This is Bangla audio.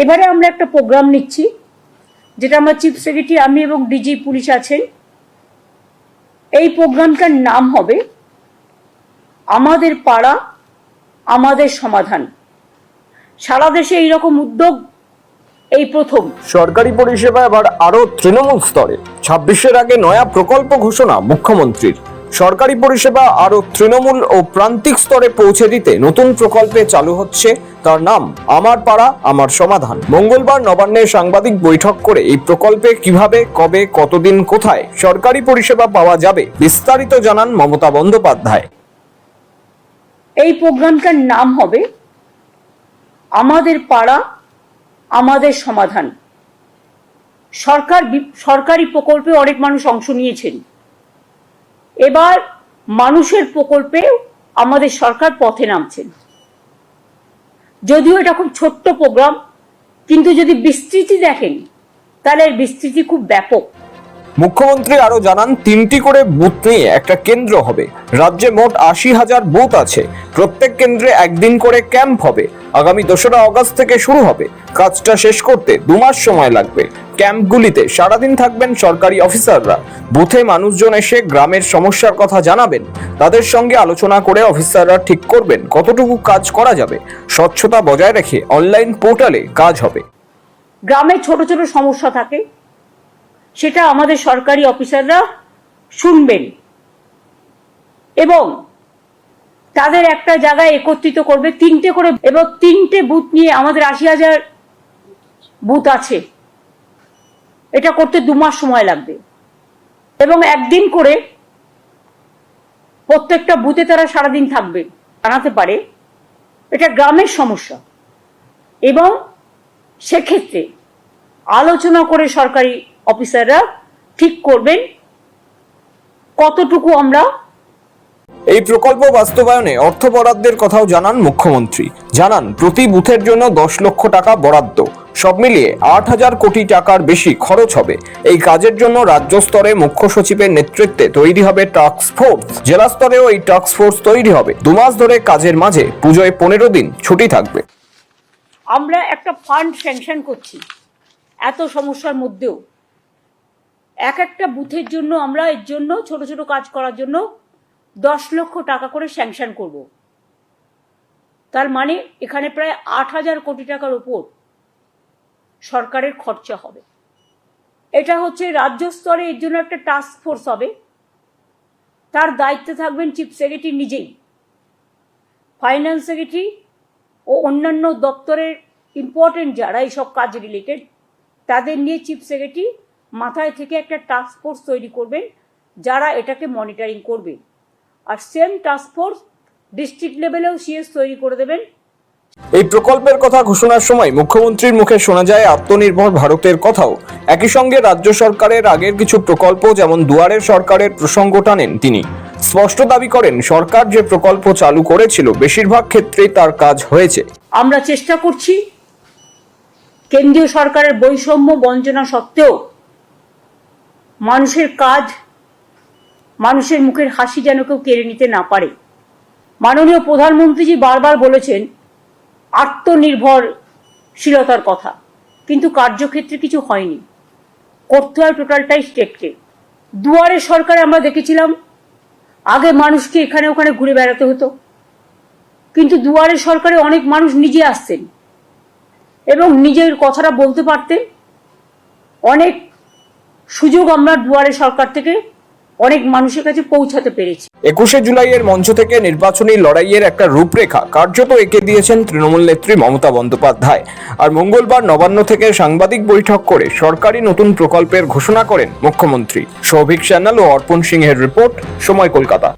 এবারে আমরা একটা প্রোগ্রাম নিচ্ছি, যেটা আমার চিফ সেক্রেটারি আমি এবং ডিজি পুলিশ আছেন। এই প্রোগ্রামটার নাম হবে, আমাদের পাড়া, আমাদের সমাধান। সারা দেশে এইরকম উদ্যোগ, এই প্রথম। সরকারি পরিষেবা এবার আরও তৃণমূল স্তরে। ছাব্বিশের আগে নয়া প্রকল্প ঘোষণা মুখ্যমন্ত্রীর। সরকারি পরিষেবা আরও তৃণমূল ও প্রান্তিক স্তরে পৌঁছে দিতে নতুন প্রকল্পে চালু হচ্ছে। তার নাম, আমার পাড়া, আমার সমাধান। মঙ্গলবার নবান্নে সাংবাদিক বৈঠক করে এই প্রকল্পে কীভাবে, কবে, কতদিন, কোথায় সরকারি পরিষেবা পাওয়া যাবে বিস্তারিত জানান মমতা বন্দ্যোপাধ্যায়। এই প্রোগ্রামটার নাম হবে, আমাদের পাড়া, আমাদের সমাধান। সরকার সরকারি প্রকল্পে অনেক মানুষ অংশ নিয়েছেন। এবার মানুষের প্রকল্পে আমাদের সরকার পথে নামছেন। যদিও এটা খুব ছোট্ট প্রোগ্রাম, কিন্তু যদি বিস্তৃতি দেখেন, তাহলে বিস্তৃতি খুব ব্যাপক। মুখ্যমন্ত্রী আরও জানান, তিনটি করে বুথ নিয়ে একটা কেন্দ্র হবে। রাজ্যে মোট আশি হাজার বুথ আছে। প্রত্যেক কেন্দ্রে একদিন করে ক্যাম্প হবে। আগামী দোসরা অগস্ট থেকে শুরু হবে। কাজটা শেষ করতে দু মাস সময় লাগবে। ক্যাম্পগুলিতে সারাদিন থাকবেন সরকারি অফিসাররা। বুথে মানুষজন এসে গ্রামের সমস্যার কথা জানাবেন। তাদের সঙ্গে আলোচনা করে অফিসাররা ঠিক করবেন কতটুকু কাজ করা যাবে। স্বচ্ছতা বজায় রেখে অনলাইন পোর্টালে কাজ হবে। গ্রামে ছোট ছোট সমস্যা থাকে। সেটা আমাদের সরকারি অফিসাররা শুনবেন। এবং তাদের একটা জায়গায় একত্রিত করবে, তিনটে করে, এবং তিনটে বুথ নিয়ে আমাদের আশি হাজার বুথ আছে। এটা করতে দু মাস সময় লাগবে। এবং একদিন করে প্রত্যেকটা বুথে তারা সারাদিন থাকবে, জানাতে পারে। এটা গ্রামের সমস্যা। এবং সেক্ষেত্রে আলোচনা করে সরকারি অফিসাররা ঠিক করবেন কতটুকু আমরা এই প্রকল্প বাস্তবায়নে অর্থ বরাদ্দের কথাও জানান মুখ্যমন্ত্রী। জানান, প্রতি বুথের জন্য দশ লক্ষ টাকা বরাদ্দ। সব মিলিয়ে আট হাজার কোটি টাকার বেশি খরচ হবে। এই কাজের জন্য রাজ্য স্তরে মুখ্য সচিবের নেতৃত্বে তৈরি হবে টাস্ক ফোর্স। জেলা স্তরেও এই টাস্ক ফোর্স তৈরি হবে। দু মাস ধরে কাজের মাঝে পুজোয় পনেরো দিন ছুটি থাকবে। আমরা একটা ফান্ড স্যাংশন করছি এত সমস্যার মধ্যেও। এক একটা বুথের জন্য আমরা এর জন্য ছোট ছোট কাজ করার জন্য দশ লক্ষ টাকা করে স্যাংশন করব। তার মানে এখানে প্রায় আট হাজার কোটি টাকার ওপর সরকারের খরচা হবে। এটা হচ্ছে রাজ্য স্তরে এর জন্য একটা টাস্ক ফোর্স হবে। তার দায়িত্বে থাকবেন চিফ সেক্রেটারি নিজেই। ফাইন্যান্স সেক্রেটারি ও অন্যান্য দপ্তরের ইম্পর্টেন্ট যারা এইসব কাজ রিলেটেড তাদের নিয়ে চিফ সেক্রেটারি মাথায় থেকে একটা টাস্ক ফোর্স তৈরি করবেন, যারা এটাকে মনিটরিং করবে। আর সেম টাস্ক ফোর্স ডিস্ট্রিক্ট লেভেলেও সিএস তৈরি করে দেবেন। এই প্রকল্পের কথা ঘোষণার সময় মুখ্যমন্ত্রীর মুখে শোনা যায় আত্মনির্ভর ভারতের কথাও। একই সঙ্গে রাজ্য সরকারের আগের কিছু প্রকল্প, যেমন দুয়ারের সরকারের প্রসঙ্গ টানেন তিনি। স্পষ্ট দাবি করেন, সরকার যে প্রকল্প চালু করেছিল, বেশিরভাগ ক্ষেত্রেই তার কাজ হয়েছে। আমরা চেষ্টা করছি কেন্দ্রীয় সরকারের বৈষম্য বঞ্চনা সত্ত্বেও মানুষের কাজ, মানুষের মুখের হাসি যেন কেউ কেড়ে নিতে না পারে। মাননীয় প্রধানমন্ত্রীজি বারবার বলেছেন আত্মনির্ভরশীলতার কথা। কিন্তু কার্যক্ষেত্রে কিছু হয়নি। করতে হয় টোটালটাই স্টেটকে দুয়ারে সরকারে আমরা দেখেছিলাম, আগে মানুষকে এখানে ওখানে ঘুরে বেড়াতে হতো। কিন্তু দুয়ারে সরকারে অনেক মানুষ নিজে আসছেন এবং নিজের কথাটা বলতে পারতেন। অনেক সুযোগ আমরা দুয়ারে সরকার থেকে অনেক মানুষের কাছে পৌঁছাতে পেরেছি। একুশে জুলাইয়ের মঞ্চ থেকে নির্বাচনী লড়াইয়ের একটা রূপরেখা কার্যত এঁকে দিয়েছেন তৃণমূল নেত্রী মমতা বন্দ্যোপাধ্যায়। আর মঙ্গলবার নবান্ন থেকে সাংবাদিক বৈঠক করে সরকারি নতুন প্রকল্পের ঘোষণা করেন মুখ্যমন্ত্রী। সৌভিক সান্যাল ও অর্পণ সিংহের রিপোর্ট, সময় কলকাতা।